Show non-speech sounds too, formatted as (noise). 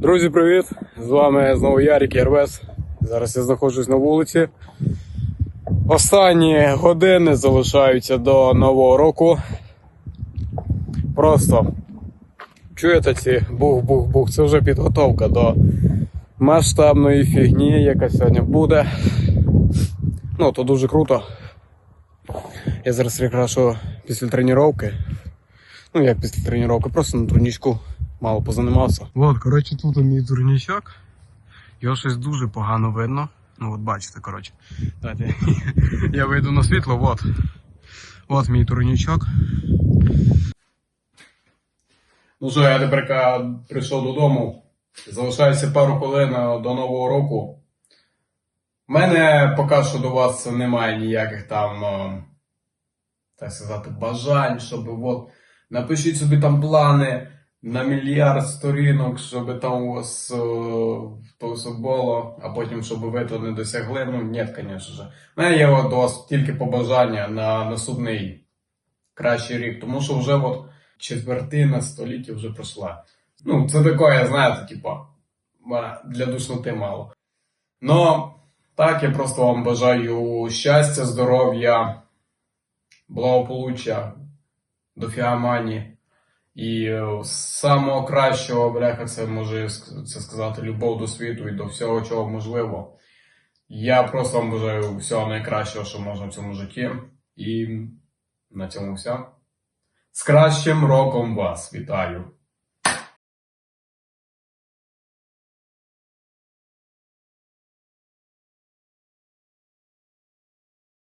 Друзі, привіт! З вами знову Ярік Ярвес. Зараз я знаходжусь на вулиці. Останні години залишаються до Нового року. Просто чуєте ці бух-бух-бух. Це вже підготовка до масштабної фігні, яка сьогодні буде. Ну, то дуже круто. Я зараз якраз після тренування. Ну, як після тренування, просто на турнічку мало позанімався. От, коротше, тут мій турнічок. Його щось дуже погано видно. Ну, от бачите, коротше. Дайте, (laughs) я вийду на світло, от. От мій турнічок. Ну що, я тепер прийшов додому. Залишається пару хвилин до Нового року. У мене поки що до вас немає ніяких там, так сказати, бажань, щоб от напишіть собі там плани на мільярд сторінок, щоб там у вас е, то все було, а потім, щоб ви то не досягли. Ну, ні, звісно. У мене є от до вас тільки побажання на наступний кращий рік, тому що вже от четвертина століття вже пройшла. Ну, це таке, знаєте, типа, для душноти мало. Но так, я просто вам бажаю щастя, здоров'я, благополуччя, дофіга мані. І е, самого кращого, бляха, це може це сказати любов до світу і до всього, чого можливо. Я просто вам бажаю всього найкращого, що можна в цьому житті. І на цьому все. З кращим роком вас вітаю!